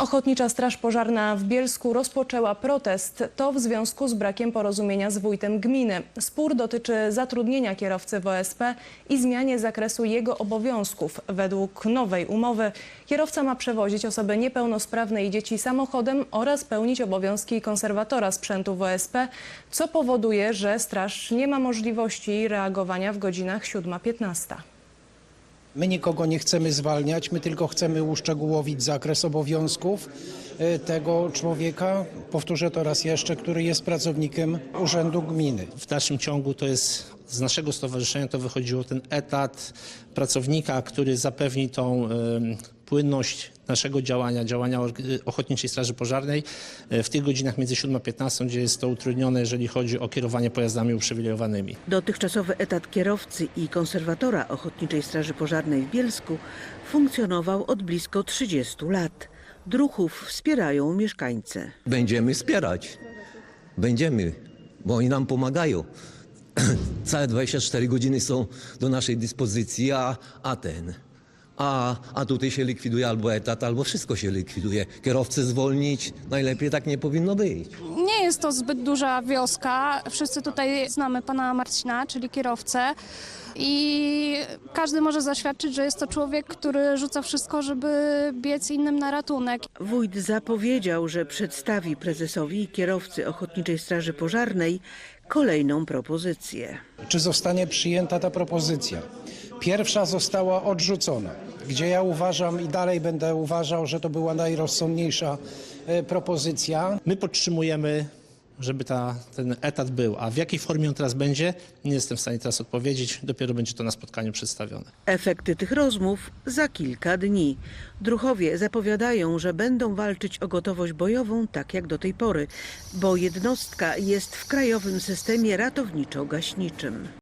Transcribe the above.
Ochotnicza Straż Pożarna w Bielsku rozpoczęła protest. To w związku z brakiem porozumienia z wójtem gminy. Spór dotyczy zatrudnienia kierowcy w OSP i zmianie zakresu jego obowiązków. Według nowej umowy kierowca ma przewozić osoby niepełnosprawne i dzieci samochodem oraz pełnić obowiązki konserwatora sprzętu w OSP, co powoduje, że straż nie ma możliwości reagowania w godzinach 7.15. My nikogo nie chcemy zwalniać, my tylko chcemy uszczegółowić zakres obowiązków e, tego człowieka, powtórzę to raz jeszcze, który jest pracownikiem Urzędu Gminy. W dalszym ciągu to jest z naszego stowarzyszenia to wychodziło ten etat pracownika, który zapewni tą płynność naszego działania, działania Ochotniczej Straży Pożarnej e, w tych godzinach między 7 a 15, gdzie jest to utrudnione, jeżeli chodzi o kierowanie pojazdami uprzywilejowanymi. Dotychczasowy etat kierowcy i konserwatora Ochotniczej Straży Pożarnej w Bielsku funkcjonował od blisko 30 lat. Druhów wspierają mieszkańcy. Będziemy wspierać. Będziemy, bo oni nam pomagają. Całe 24 godziny są do naszej dyspozycji, a, a ten. A, a tutaj się likwiduje albo etat, albo wszystko się likwiduje. Kierowcę zwolnić, najlepiej tak nie powinno być. Nie jest to zbyt duża wioska. Wszyscy tutaj znamy pana Marcina, czyli kierowcę. I każdy może zaświadczyć, że jest to człowiek, który rzuca wszystko, żeby biec innym na ratunek. Wójt zapowiedział, że przedstawi prezesowi i kierowcy Ochotniczej Straży Pożarnej kolejną propozycję. Czy zostanie przyjęta ta propozycja? Pierwsza została odrzucona, gdzie ja uważam i dalej będę uważał, że to była najrozsądniejsza e, propozycja. My podtrzymujemy, żeby ta, ten etat był, a w jakiej formie on teraz będzie, nie jestem w stanie teraz odpowiedzieć, dopiero będzie to na spotkaniu przedstawione. Efekty tych rozmów za kilka dni. Druchowie zapowiadają, że będą walczyć o gotowość bojową tak jak do tej pory, bo jednostka jest w krajowym systemie ratowniczo-gaśniczym.